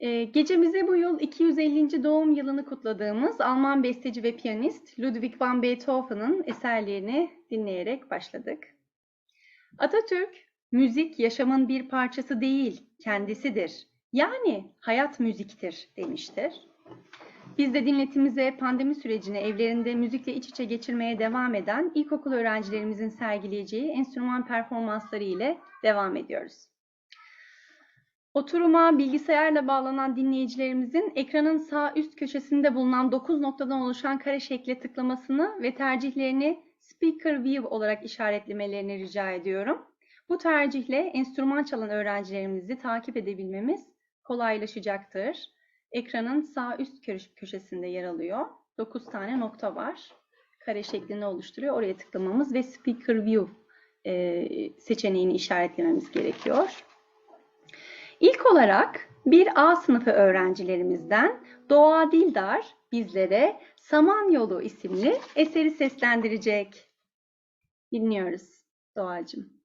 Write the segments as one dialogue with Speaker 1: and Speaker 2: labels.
Speaker 1: Ee, gecemize bu yıl 250. doğum yılını kutladığımız Alman besteci ve piyanist Ludwig van Beethoven'ın eserlerini dinleyerek başladık. Atatürk, müzik yaşamın bir parçası değil, kendisidir. Yani hayat müziktir demiştir. Biz de dinletimize pandemi sürecini evlerinde müzikle iç içe geçirmeye devam eden ilkokul öğrencilerimizin sergileyeceği enstrüman performansları ile devam ediyoruz. Oturuma bilgisayarla bağlanan dinleyicilerimizin ekranın sağ üst köşesinde bulunan 9 noktadan oluşan kare şekle tıklamasını ve tercihlerini Speaker View olarak işaretlemelerini rica ediyorum. Bu tercihle enstrüman çalan öğrencilerimizi takip edebilmemiz kolaylaşacaktır. Ekranın sağ üst köşesinde yer alıyor. 9 tane nokta var. Kare şeklini oluşturuyor. Oraya tıklamamız ve Speaker View seçeneğini işaretlememiz gerekiyor. İlk olarak bir A sınıfı öğrencilerimizden Doğa Dildar bizlere Samanyolu isimli eseri seslendirecek. Dinliyoruz Doğacığım.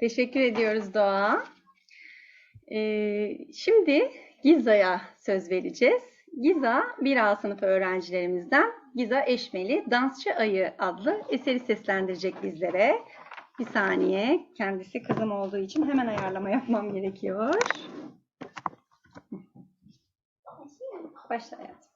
Speaker 1: Teşekkür ediyoruz Doğa. Ee, şimdi Giza'ya söz vereceğiz. Giza, 1A sınıfı öğrencilerimizden Giza Eşmeli Dansçı Ayı adlı eseri seslendirecek bizlere. Bir saniye, kendisi kızım olduğu için hemen ayarlama yapmam gerekiyor. Başla hayatım.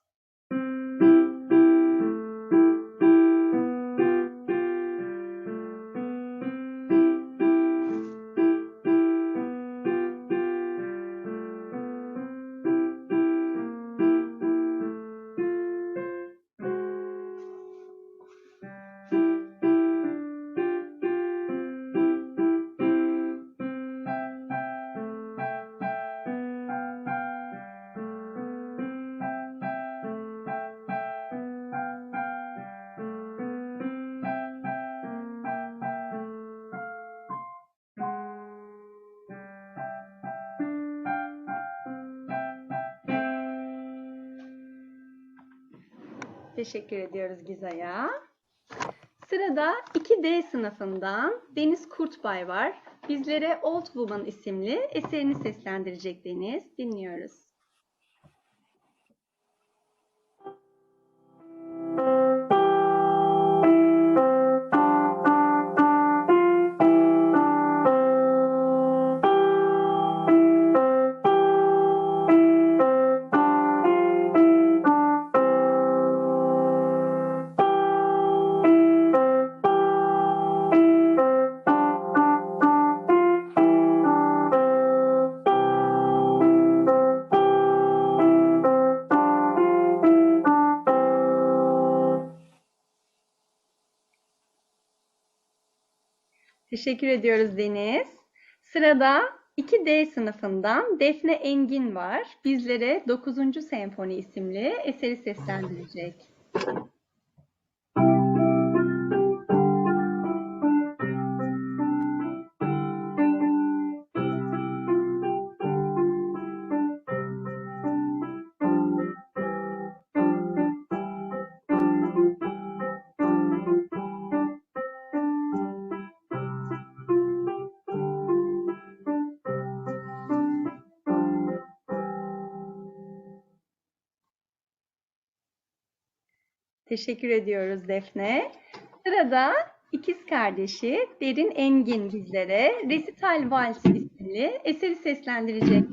Speaker 1: Teşekkür ediyoruz Giza'ya. Sırada 2D sınıfından Deniz Kurtbay var. Bizlere Old Woman isimli eserini seslendirecek Deniz. Dinliyoruz. Teşekkür ediyoruz Deniz. Sırada 2D sınıfından Defne Engin var. Bizlere 9. Senfoni isimli eseri seslendirecek. Teşekkür ediyoruz Defne. Sırada ikiz kardeşi Derin Engin bizlere Resital Vals isimli eseri seslendirecek.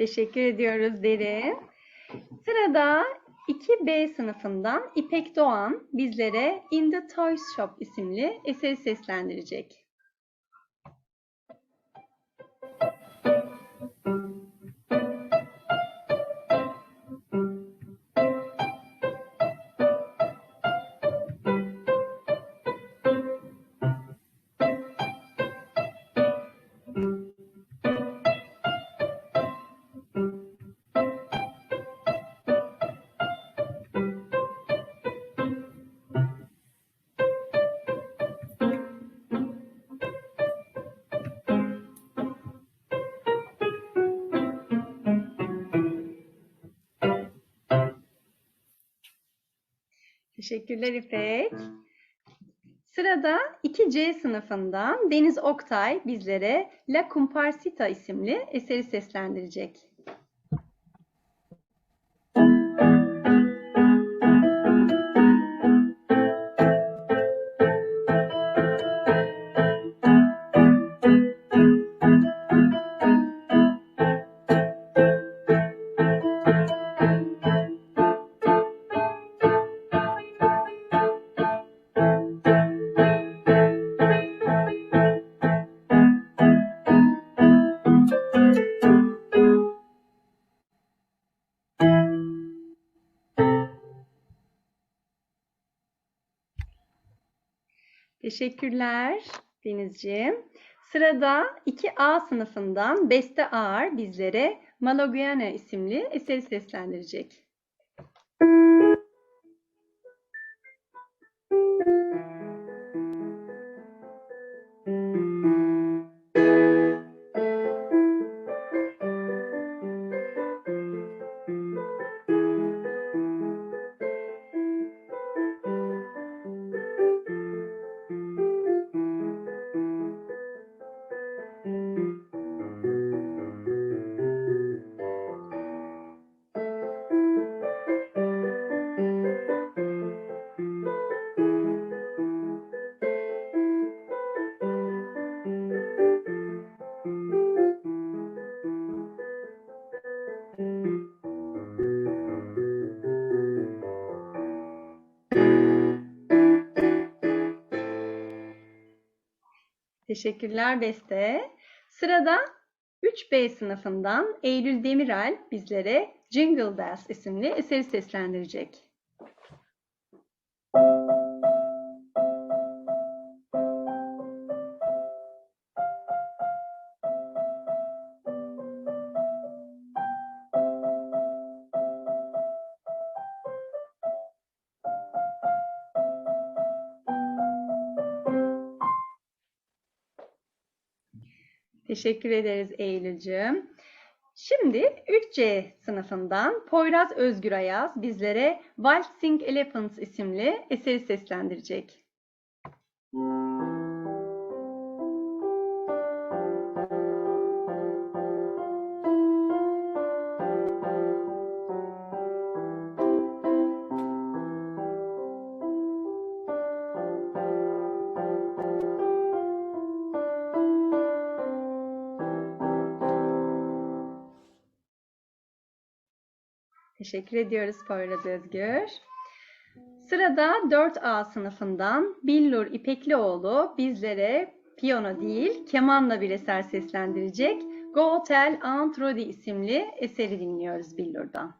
Speaker 1: Teşekkür ediyoruz Derin. Sırada 2B sınıfından İpek Doğan bizlere In the Toys Shop isimli eseri seslendirecek. Teşekkürler İpek. Sırada 2C sınıfından Deniz Oktay bizlere La Comparsita isimli eseri seslendirecek. Teşekkürler Denizciğim. Sırada 2A sınıfından Beste Ağar bizlere Malaguena isimli eseri seslendirecek. Teşekkürler Beste. Sırada 3B sınıfından Eylül Demirel bizlere Jingle Bells isimli eseri seslendirecek. Teşekkür ederiz Eylül'cüğüm. Şimdi 3C sınıfından Poyraz Özgür Ayaz bizlere Waltzing Elephants isimli eseri seslendirecek. Teşekkür ediyoruz Poyraz Özgür. Sırada 4A sınıfından Billur İpeklioğlu bizlere piyano değil, kemanla bir eser seslendirecek. Go Tell Aunt Rodi isimli eseri dinliyoruz Billur'dan.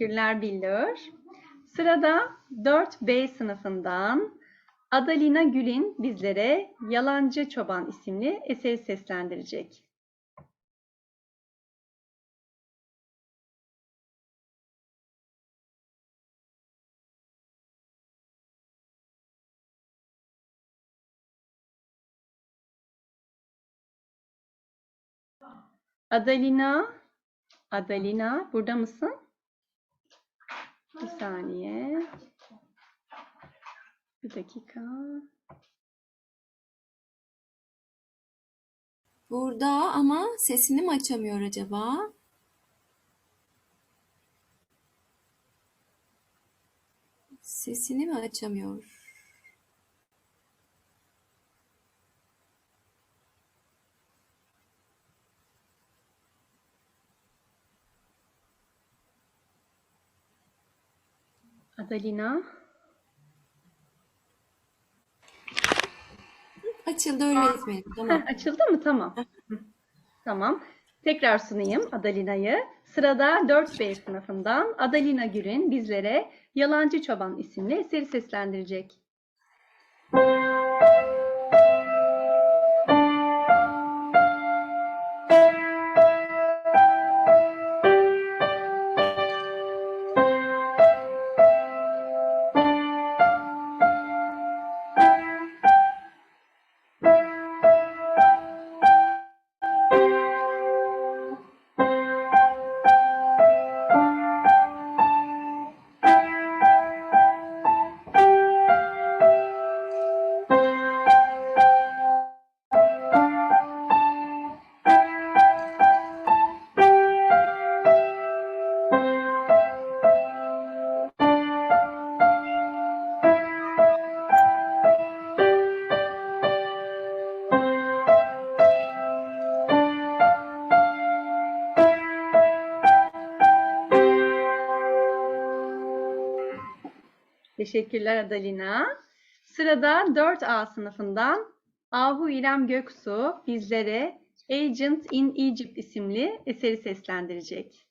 Speaker 1: Teşekkürler Billur. Sırada 4B sınıfından Adalina Gül'in bizlere Yalancı Çoban isimli eseri seslendirecek. Adalina, Adalina burada mısın? Bir saniye. Bir dakika.
Speaker 2: Burada ama sesini mi açamıyor acaba? Sesini mi açamıyor?
Speaker 1: Adalina.
Speaker 2: Açıldı öğretmenim. Tamam.
Speaker 1: Açıldı mı? Tamam. Tamam. Tekrar sunayım Adalina'yı. Sırada 4B sınıfından Adalina Gür'ün bizlere Yalancı Çoban isimli eseri seslendirecek. Teşekkürler Adalina. Sırada 4A sınıfından Ahu İrem Göksu bizlere Agent in Egypt isimli eseri seslendirecek.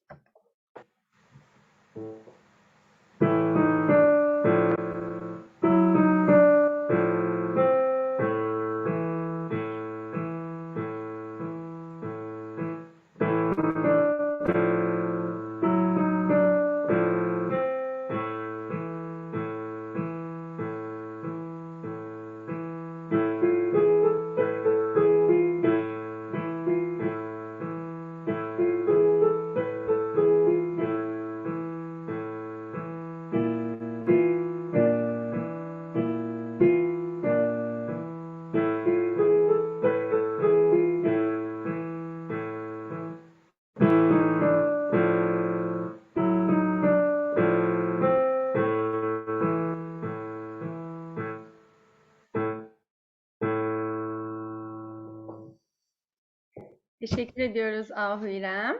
Speaker 1: Teşekkür ediyoruz Ahu İrem.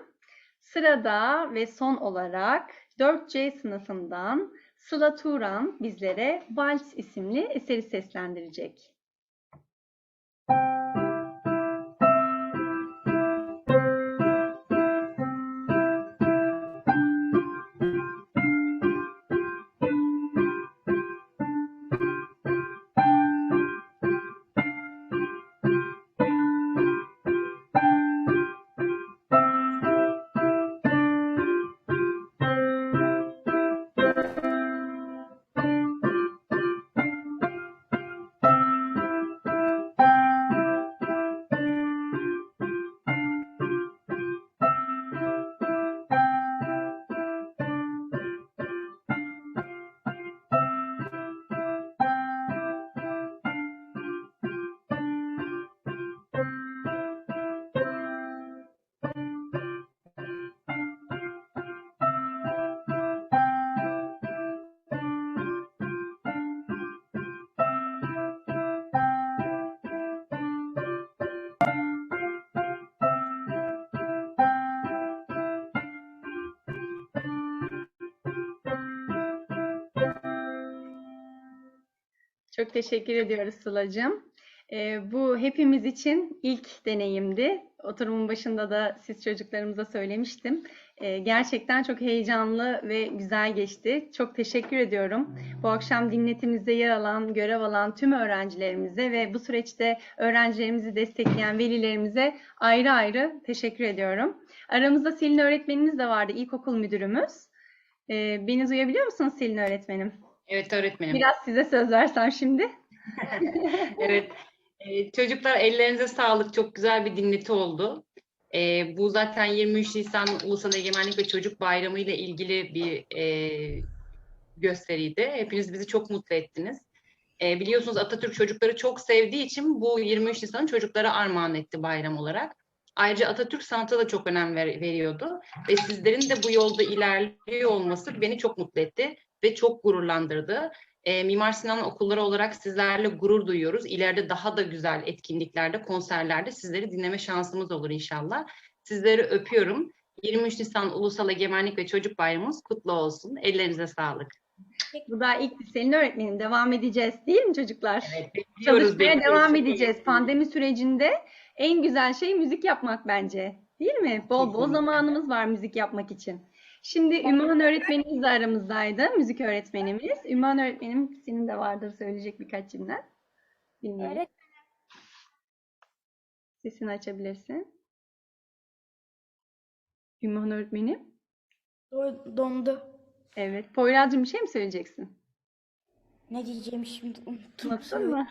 Speaker 1: Sırada ve son olarak 4C sınıfından Sıla Turan bizlere Vals isimli eseri seslendirecek. Çok teşekkür ediyoruz Sıla'cığım. Ee, bu hepimiz için ilk deneyimdi. Oturumun başında da siz çocuklarımıza söylemiştim. Ee, gerçekten çok heyecanlı ve güzel geçti. Çok teşekkür ediyorum. Bu akşam dinletimizde yer alan, görev alan tüm öğrencilerimize ve bu süreçte öğrencilerimizi destekleyen velilerimize ayrı ayrı teşekkür ediyorum. Aramızda Selin öğretmenimiz de vardı, ilkokul müdürümüz. Ee, beni duyabiliyor musunuz Selin öğretmenim?
Speaker 3: Evet öğretmenim.
Speaker 1: Biraz size söz versem şimdi.
Speaker 3: Evet. Ee, çocuklar ellerinize sağlık. Çok güzel bir dinleti oldu. Ee, bu zaten 23 Nisan Ulusal Egemenlik ve Çocuk Bayramı ile ilgili bir e, gösteriydi. Hepiniz bizi çok mutlu ettiniz. Ee, biliyorsunuz Atatürk çocukları çok sevdiği için bu 23 Nisan'ı çocuklara armağan etti bayram olarak. Ayrıca Atatürk sanata da çok önem ver- veriyordu ve sizlerin de bu yolda ilerliyor olması beni çok mutlu etti ve çok gururlandırdı. E, Mimar Sinan okulları olarak sizlerle gurur duyuyoruz. İleride daha da güzel etkinliklerde, konserlerde sizleri dinleme şansımız olur inşallah. Sizleri öpüyorum. 23 Nisan Ulusal Egemenlik ve Çocuk Bayramımız kutlu olsun. Ellerinize sağlık.
Speaker 1: Bu da ilk bir Selin öğretmenim. Devam edeceğiz değil mi çocuklar?
Speaker 3: Evet, bekliyoruz,
Speaker 1: Çalışmaya
Speaker 3: bekliyoruz.
Speaker 1: devam edeceğiz. Pandemi sürecinde en güzel şey müzik yapmak bence. Değil mi? Bol bol
Speaker 3: Kesinlikle.
Speaker 1: zamanımız var müzik yapmak için. Şimdi Ümmühan öğretmenimiz de aramızdaydı. Müzik öğretmenimiz. Ümmühan öğretmenim senin de vardır söyleyecek birkaç cümle. Dinleyelim.
Speaker 4: Evet.
Speaker 1: Sesini açabilirsin. Ümmühan öğretmenim.
Speaker 4: Do- Dondu.
Speaker 1: Evet. Poyraz'cığım bir şey mi söyleyeceksin?
Speaker 4: Ne diyeceğim şimdi unuttum.
Speaker 1: Unuttun mu?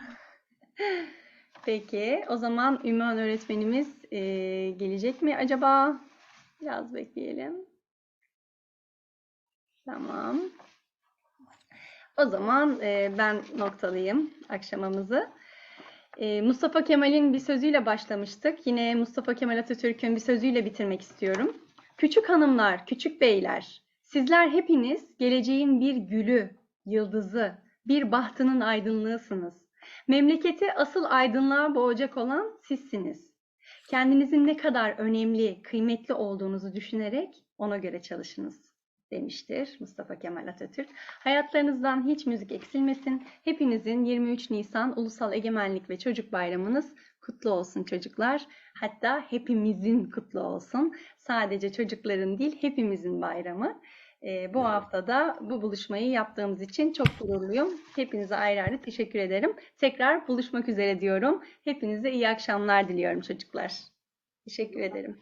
Speaker 1: Peki, o zaman Ümmühan öğretmenimiz eee, gelecek mi acaba? Biraz bekleyelim. Tamam. O zaman eee, ben noktalayayım akşamımızı. Eee, Mustafa Kemal'in bir sözüyle başlamıştık. Yine Mustafa Kemal Atatürk'ün bir sözüyle bitirmek istiyorum. Küçük hanımlar, küçük beyler, sizler hepiniz geleceğin bir gülü, yıldızı, bir bahtının aydınlığısınız. Memleketi asıl aydınlığa boğacak olan sizsiniz. Kendinizin ne kadar önemli, kıymetli olduğunuzu düşünerek ona göre çalışınız demiştir Mustafa Kemal Atatürk. Hayatlarınızdan hiç müzik eksilmesin. Hepinizin 23 Nisan Ulusal Egemenlik ve Çocuk Bayramınız kutlu olsun çocuklar. Hatta hepimizin kutlu olsun. Sadece çocukların değil, hepimizin bayramı. Ee, bu haftada bu buluşmayı yaptığımız için çok gururluyum. Hepinize ayrı ayrı teşekkür ederim. Tekrar buluşmak üzere diyorum. Hepinize iyi akşamlar diliyorum çocuklar. Teşekkür ederim.